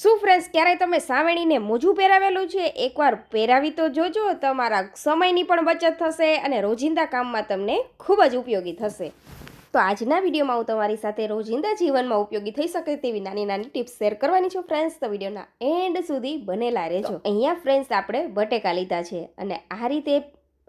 શું ફ્રેન્ડ્સ ક્યારેય તમે સાવેણીને મોજું પહેરાવેલું છે? એકવાર પહેરાવી તો જોજો તમારા સમયની પણ બચત થશે અને રોજિંદા કામમાં તમને ખૂબ જ ઉપયોગી થશે. તો આજના વિડીયોમાં હું તમારી સાથે રોજિંદા જીવનમાં ઉપયોગી થઈ શકે તેવી નાની નાની ટિપ્સ શેર કરવાની છું ફ્રેન્ડ્સ તો વિડીયોના એન્ડ સુધી બનેલા રહેજો. અહીંયા ફ્રેન્ડ્સ આપણે બટેકા લીધા છે અને આ રીતે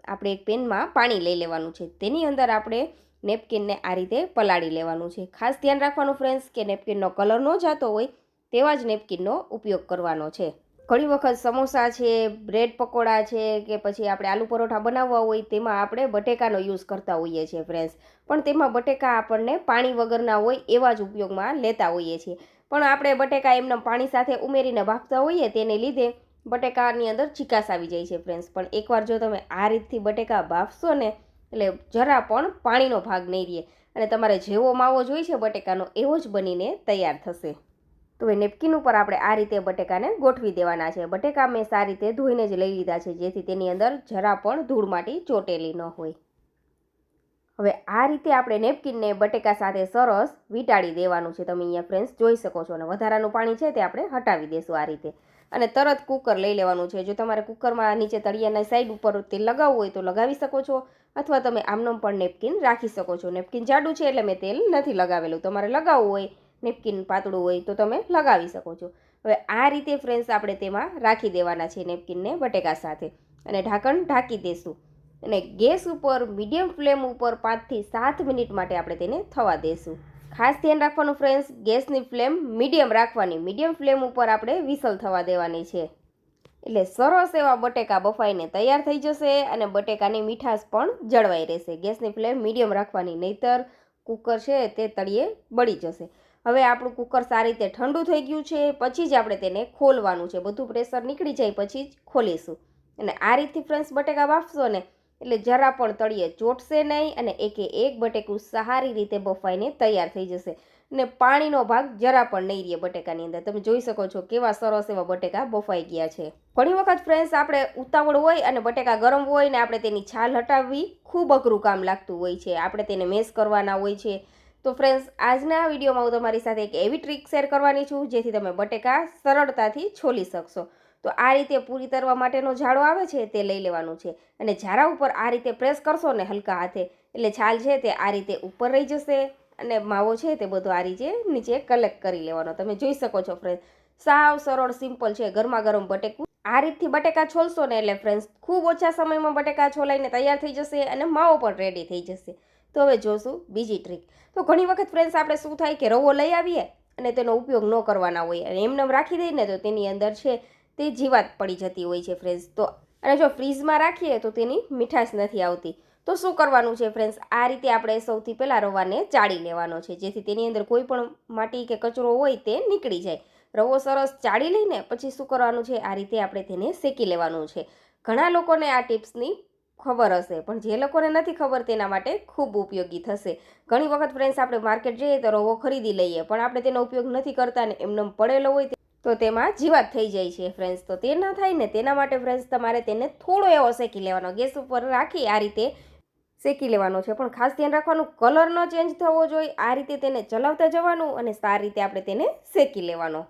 આપણે એક પેનમાં પાણી લઈ લેવાનું છે. તેની અંદર આપણે નેપકિનને આ રીતે પલાળી લેવાનું છે. ખાસ ધ્યાન રાખવાનું ફ્રેન્ડ્સ કે નેપકિનનો કલર ન જતો હોય તેવા જ નેપકિનનો ઉપયોગ કરવાનો છે. ઘણી વખત સમોસા છે, બ્રેડ પકોડા છે કે પછી આપણે આલુ પરોઠા બનાવવા હોય તેમાં આપણે બટેકાનો યુઝ કરતા હોઈએ છીએ ફ્રેન્ડ્સ પણ તેમાં બટેકા આપણને પાણી વગરના હોય એવા જ ઉપયોગમાં લેતા હોઈએ છીએ. પણ આપણે બટેકા એમને પાણી સાથે ઉમેરીને ભાપતા હોઈએ તેને લીધે બટેકાની અંદર ચિકાસ આવી જાય છે ફ્રેન્ડ્સ પણ એકવાર જો તમે આ રીતથી બટેકા બાફશો ને, એટલે જરા પણ પાણીનો ભાગ નહીં રહે અને તમારે જેવો માવો જોઈ છે બટેકાનો એવો જ બનીને તૈયાર થશે. તો એ નેપકિન ઉપર આપણે આ રીતે બટેકાને ગોઠવી દેવાના છે. બટેકા મેં સારી રીતે ધોઈને જ લઈ લીધા છે, જેથી તેની અંદર જરા પણ ધૂળ માટી ચોટેલી ન હોય. હવે આ રીતે આપણે નેપકિનને બટેકા સાથે સરસ વીંટાળી દેવાનું છે. તમે અહીંયા ફ્રેન્ડ્સ જોઈ શકો છો અને વધારાનું પાણી છે તે આપણે હટાવી દેશું આ રીતે. અને તરત કુકર લઈ લેવાનું છે. જો તમારે કુકરમાં નીચે તળિયાના સાઈડ ઉપર તેલ લગાવવું હોય તો લગાવી શકો છો અથવા તમે આમનો પણ નેપકિન રાખી શકો છો. નેપકિન જાડું છે એટલે મેં તેલ નથી લગાવેલું. તમારે લગાવવું હોય નેપકિન પાતળું હોય તો તમે લગાવી શકો છો. હવે આ રીતે ફ્રેન્ડ્સ આપણે તેમાં રાખી દેવાના છે નેપકિનને બટેકા સાથે. અને ઢાંકણ ઢાંકી દેશું. અને ગેસ ઉપર મીડિયમ ફ્લેમ ઉપર પાંચથી સાત મિનિટ માટે આપણે તેને થવા દઈશું ખાસ ધ્યાન રાખવાનું ફ્રેન્ડ્સ, ગેસની ફ્લેમ મીડિયમ રાખવાની. મીડિયમ ફ્લેમ ઉપર આપણે વિસલ થવા દેવાની છે. એટલે સરસ એવા બટેકા બફાઈને તૈયાર થઈ જશે અને બટેકાની મીઠાશ પણ જળવાઈ રહેશે. ગેસની ફ્લેમ મીડિયમ રાખવાની. નહીતર કુકર છે તે તળિયે બળી જશે. હવે આપણું કુકર સારી રીતે ઠંડુ થઈ ગયું છે, પછી જ આપણે તેને ખોલવાનું છે. બધું પ્રેશર નીકળી જાય પછી જ ખોલીશું. અને આ રીતથી ફ્રેન્ડ્સ બટેકા બાફશો ને, એટલે જરા પણ તળિયે ચોટશે નહીં અને એકે એક બટેકું સારી રીતે બફાઈને તૈયાર થઈ જશે. અને પાણીનો ભાગ જરા પણ નહીં રહે બટેકાની અંદર. તમે જોઈ શકો છો કેવા સરસ એવા બટેકા બફાઈ ગયા છે. ઘણી વખત ફ્રેન્ડ્સ આપણે ઉતાવળ હોય અને બટેકા ગરમ હોય ને આપણે તેની છાલ હટાવવી ખૂબ અઘરું કામ લાગતું હોય છે. આપણે તેને મેસ કરવાના હોય છે. તો ફ્રેન્ડ્સ આજના વિડીયોમાં હું તમારી સાથે એક એવી ટ્રીક શેર કરવાની છું, જેથી તમે બટેકા સરળતાથી છોલી શકશો. તો આ રીતે પૂરી તરવા માટેનો ઝાડો આવે છે તે લઈ લેવાનું છે. અને ઝારા ઉપર આ રીતે પ્રેસ કરશો ને હલકા હાથે, એટલે છાલ છે તે આ રીતે ઉપર રહી જશે અને માવો છે તે બધો આ રીતે નીચે કલેક્ટ કરી લેવાનો. તમે જોઈ શકો છો ફ્રેન્ડ સાવ સરળ સિમ્પલ છે ગરમા ગરમ બટેકું. આ રીતથી બટેકા છોલશો ને એટલે ફ્રેન્ડ્સ ખૂબ ઓછા સમયમાં બટેકા છોલાઈને તૈયાર થઈ જશે અને માવો પણ રેડી થઈ જશે. તો હવે જોશું બીજી ટ્રીક તો ઘણી વખત ફ્રેન્ડ્સ આપણે શું થાય કે રવો લઈ આવીએ અને તેનો ઉપયોગ ન કરવાના હોય અને એમને રાખી દઈએ તો તેની અંદર છે તે જીવાત પડી જતી હોય છે ફ્રેન્ડ્સ તો અને જો ફ્રીઝમાં રાખીએ તો તેની મીઠાશ નથી આવતી. તો શું કરવાનું છે ફ્રેન્ડ્સ આ રીતે આપણે સૌથી પહેલાં રવાને ચાળી લેવાનો છે. જેથી તેની અંદર કોઈ પણ માટી કે કચરો હોય તે નીકળી જાય. રવો સરસ ચાળી લઈને પછી શું કરવાનું છે? આ રીતે આપણે તેને શેકી લેવાનું છે. ઘણા લોકોને આ ટિપ્સની ખબર હશે. પણ જે લોકોને નથી ખબર તેના માટે ખૂબ ઉપયોગી થશે. ઘણી વખત ફ્રેન્ડ્સ આપણે માર્કેટ જઈએ તો રવો ખરીદી લઈએ, પણ આપણે તેનો ઉપયોગ નથી કરતા ને એમને પડેલો હોય તો તેમાં જીવાત થઈ જાય છે ફ્રેન્ડ્સ તો તે ના થાય ને તેના માટે ફ્રેન્ડ્સ તમારે તેને થોડો એવો શેકી લેવાનો. ગેસ ઉપર રાખી આ રીતે શેકી લેવાનો છે. પણ ખાસ ધ્યાન રાખવાનું કલર ન ચેન્જ થવો જોઈએ. આ રીતે તેને ચલાવતા જવાનું અને સારી રીતે આપણે તેને શેકી લેવાનો.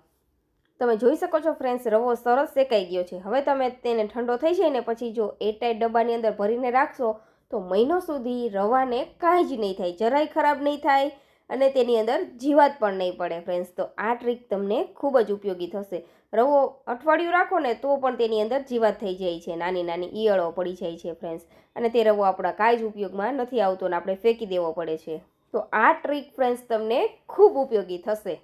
તમે જોઈ શકો છો ફ્રેન્ડ્સ રવો સરસ શેકાઈ ગયો છે. હવે તમે તેને ઠંડો થઈ જાય ને પછી જો એરટાઈટ ડબ્બાની અંદર ભરીને રાખશો, તો મહિનો સુધી રવાને કાંઈ જ નહીં થાય. જરાય ખરાબ નહીં થાય અને તેની અંદર જીવાત પણ નહીં પડે ફ્રેન્ડ્સ તો આ ટ્રીક તમને ખૂબ જ ઉપયોગી થશે. રવો અઠવાડિયું રાખો ને તો પણ તેની અંદર જીવાત થઈ જાય છે. નાની નાની ઈયળો પડી જાય છે ફ્રેન્ડ્સ અને તે રવો આપણા કાંઈ જ ઉપયોગમાં નથી આવતો ને આપણે ફેંકી દેવો પડે છે. તો આ ટ્રીક ફ્રેન્ડ્સ તમને ખૂબ ઉપયોગી થશે.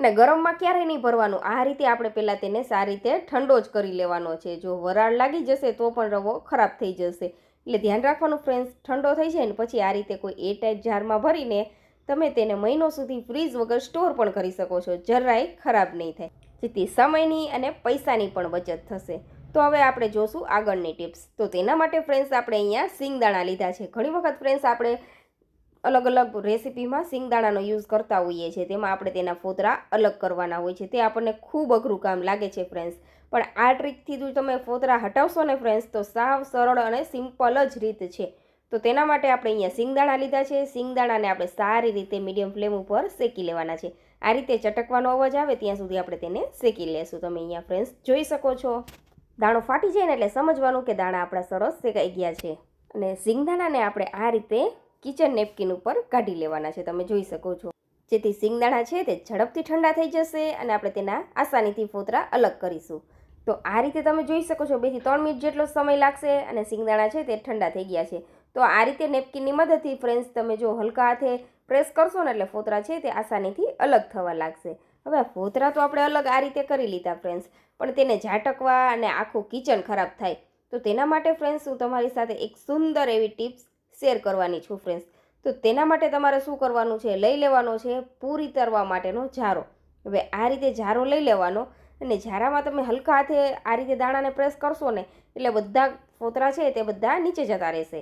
અને ગરમમાં ક્યારેય નહીં ભરવાનું. આ રીતે આપણે પહેલાં તેને સારી રીતે ઠંડો જ કરી લેવાનો છે. જો વરાળ લાગી જશે તો પણ રવો ખરાબ થઈ જશે. એટલે ધ્યાન રાખવાનું ફ્રેન્ડ્સ ઠંડો થઈ જાય ને પછી આ રીતે કોઈ એ ટાઈપ જારમાં ભરીને તમે તેને મહિનો સુધી ફ્રીઝ વગર સ્ટોર પણ કરી શકો છો. જરાય ખરાબ નહીં થાય. જેથી સમયની અને પૈસાની પણ બચત થશે. તો હવે આપણે જોશું આગળની ટિપ્સ તો તેના માટે ફ્રેન્ડ્સ આપણે અહીંયા સિંગદાણા લીધા છે. ઘણી વખત ફ્રેન્ડ્સ આપણે અલગ અલગ રેસીપીમાં સિંગદાણાનો યુઝ કરતા હોઈએ છીએ. તેમાં આપણે તેના ફોતરા અલગ કરવાના હોય છે. તે આપણને ખૂબ અઘરું કામ લાગે છે ફ્રેન્ડ્સ પણ આ ટ્રીકથી જો તમે ફોતરા હટાવશો ને ફ્રેન્ડ્સ તો સાવ સરળ અને સિમ્પલ જ રીત છે. તો તેના માટે આપણે અહીંયા સિંગદાણા લીધા છે. સિંગદાણાને આપણે સારી રીતે મીડિયમ ફ્લેમ ઉપર શેકી લેવાના છે. આ રીતે ચટકવાનો અવાજ આવે ત્યાં સુધી આપણે તેને શેકી લેશું. તમે અહીંયા ફ્રેન્ડ્સ જોઈ શકો છો. દાણો ફાટી જાય ને એટલે સમજવાનું કે દાણા આપણા સરસ શેકાઈ ગયા છે. અને સિંગદાણાને આપણે આ રીતે કિચન નેપકિન ઉપર કાઢી લેવાના છે. તમે જોઈ શકો છો. જેથી સિંગદાણા છે તે ઝડપથી ઠંડા થઈ જશે અને આપણે તેના આસાનીથી ફોતરા અલગ કરીશું. તો આ રીતે તમે જોઈ શકો છો, બેથી ત્રણ મિનિટ જેટલો સમય લાગશે અને સિંગદાણા છે તે ઠંડા થઈ ગયા છે. તો આ રીતે નેપકિનની મદદથી ફ્રેન્ડ્સ તમે જો હલકા હાથે પ્રેસ કરશો ને એટલે ફોતરા છે તે આસાનીથી અલગ થવા લાગશે. હવે ફોતરા તો આપણે અલગ આ રીતે કરી લીધા ફ્રેન્ડ્સ પણ તેને ઝાટકવા અને આખું કિચન ખરાબ થાય. તો તેના માટે ફ્રેન્ડ્સ હું તમારી સાથે એક સુંદર એવી ટિપ્સ શેર કરવાની છું ફ્રેન્ડ્સ તો તેના માટે તમારે શું કરવાનું છે? લઈ લેવાનો છે પૂરી તરવા માટેનો ઝારો હવે આ રીતે ઝારો લઈ લેવાનો અને ઝારામાં તમે હલકા હાથે આ રીતે દાણાને પ્રેસ કરશો ને, એટલે બધા ફોતરા છે તે બધા નીચે જતા રહેશે.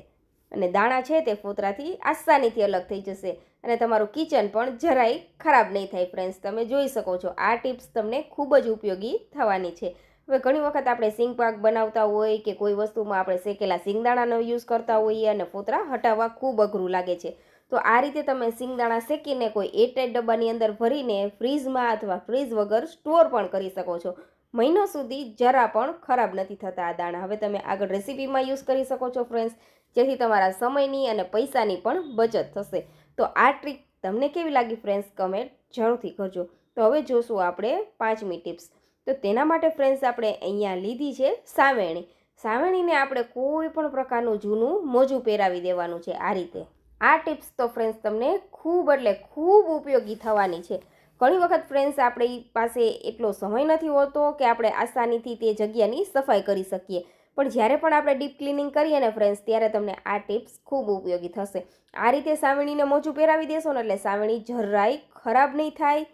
અને દાણા છે તે ફોતરાથી આસાનીથી અલગ થઈ જશે અને તમારું કિચન પણ જરાય ખરાબ નહીં થાય ફ્રેન્ડ્સ તમે જોઈ શકો છો, આ ટિપ્સ તમને ખૂબ જ ઉપયોગી થવાની છે. હવે ઘણી વખત આપણે સિંગ પાક બનાવતા હોય કે કોઈ વસ્તુમાં આપણે શેકેલા સિંગદાણાનો યુઝ કરતા હોઈએ અને ફોતરા હટાવવા ખૂબ અઘરું લાગે છે. તો આ રીતે તમે સિંગદાણા શેકીને કોઈ એટેડ ડબ્બાની અંદર ભરીને ફ્રીઝમાં અથવા ફ્રીઝ વગર સ્ટોર પણ કરી શકો છો. મહિનો સુધી જરા પણ ખરાબ નથી થતા આ દાણા. હવે તમે આગળ રેસીપીમાં યુઝ કરી શકો છો ફ્રેન્ડ્સ જેથી તમારા સમયની અને પૈસાની પણ બચત થશે. તો આ ટ્રીક તમને કેવી લાગી ફ્રેન્ડ્સ કમેન્ટ જરૂરથી કરજો. તો હવે જોશું આપણે પાંચમી ટિપ્સ તો તેના માટે ફ્રેન્ડ્સ આપણે અહીંયા લીધી છે સાવેણી સાવેણીને આપણે કોઈ પણ પ્રકારનું જૂનું મોજું પહેરાવી દેવાનું છે આ રીતે. આ ટિપ્સ તો ફ્રેન્ડ્સ તમને ખૂબ એટલે ખૂબ ઉપયોગી થવાની છે. ઘણી વખત ફ્રેન્ડ્સ આપણી પાસે એટલો સમય નથી હોતો કે આપણે આસાનીથી તે જગ્યાની સફાઈ કરી શકીએ. પણ જ્યારે પણ આપણે ડીપ ક્લિનિંગ કરીએ ને ફ્રેન્ડ્સ ત્યારે તમને આ ટિપ્સ ખૂબ ઉપયોગી થશે. આ રીતે સાવણીને મોજું પહેરાવી દેશો ને એટલે સાવણી જરાય ખરાબ નહીં થાય.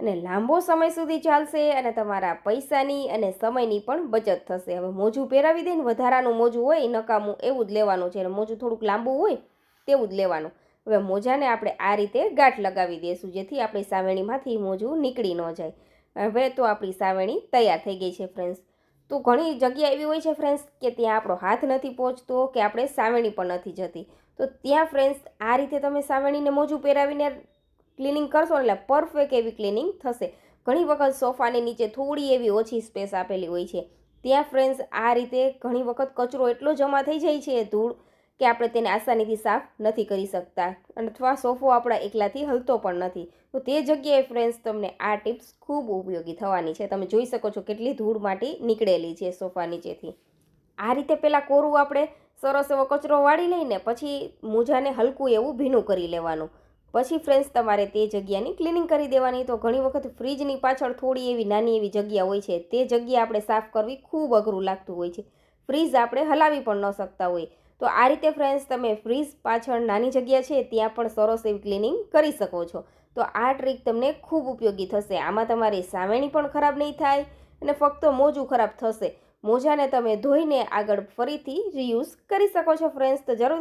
અને લાંબો સમય સુધી ચાલશે અને તમારા પૈસાની અને સમયની પણ બચત થશે. હવે મોજું પહેરાવી દઈને વધારાનું મોજું હોય, નકામું એવું જ લેવાનું છે. અને મોજું થોડુંક લાંબુ હોય તેવું જ લેવાનું. હવે મોજાને આપણે આ રીતે ગાંઠ લગાવી દઈશું, જેથી આપણી સાવેણીમાંથી મોજું નીકળી ન જાય. હવે તો આપણી સાવેણી તૈયાર થઈ ગઈ છે ફ્રેન્ડ્સ તો ઘણી જગ્યા એવી હોય છે ફ્રેન્ડ્સ કે ત્યાં આપણો હાથ નથી પહોંચતો, કે આપણે સાવેણી પણ નથી જતી. તો ત્યાં ફ્રેન્ડ્સ આ રીતે તમે સાવેણીને મોજું પહેરાવીને ક્લિનિંગ કરશો એટલે પરફેક્ટ એવી ક્લિનિંગ થશે. ઘણી વખત સોફાની નીચે થોડી એવી ઓછી સ્પેસ આપેલી હોય છે. ત્યાં ફ્રેન્ડ્સ, આ રીતે ઘણી વખત કચરો એટલો જમા થઈ જાય છે ધૂળ કે આપણે તેને આસાનીથી સાફ નથી કરી શકતા અથવા સોફો આપણા એકલાથી હલતો પણ નથી. તો તે જગ્યાએ ફ્રેન્ડ્સ, તમને આ ટિપ્સ ખૂબ ઉપયોગી થવાની છે. તમે જોઈ શકો છો કેટલી ધૂળ માટી નીકળેલી છે સોફા નીચેથી. આ રીતે પહેલાં કોરું આપણે સરસ એવો કચરો વાળી લઈને પછી મોજાને હલકું એવું ભીનું કરી લેવાનું. પછી ફ્રેન્ડ્સ તમારે તે જગ્યાની ક્લિનિંગ કરી દેવાની. તો ઘણી વખત ફ્રીજની પાછળ થોડી એવી નાની એવી જગ્યા હોય છે, તે જગ્યા આપણે સાફ કરવી ખૂબ અઘરું લાગતું હોય છે. ફ્રીજ આપણે હલાવી પણ ન શકતા હોય. તો આ રીતે ફ્રેન્ડ્સ તમે ફ્રીજ પાછળ નાની જગ્યા છે, ત્યાં પણ સરસ એવી ક્લિનિંગ કરી શકો છો. તો આ ટ્રીક તમને ખૂબ ઉપયોગી થશે. આમાં તમારી સાવેણી પણ ખરાબ નહીં થાય અને ફક્ત મોજું ખરાબ થશે. મોજાને તમે ધોઈને આગળ ફરીથી રીયુઝ કરી શકો છો ફ્રેન્ડ્સ તો જરૂર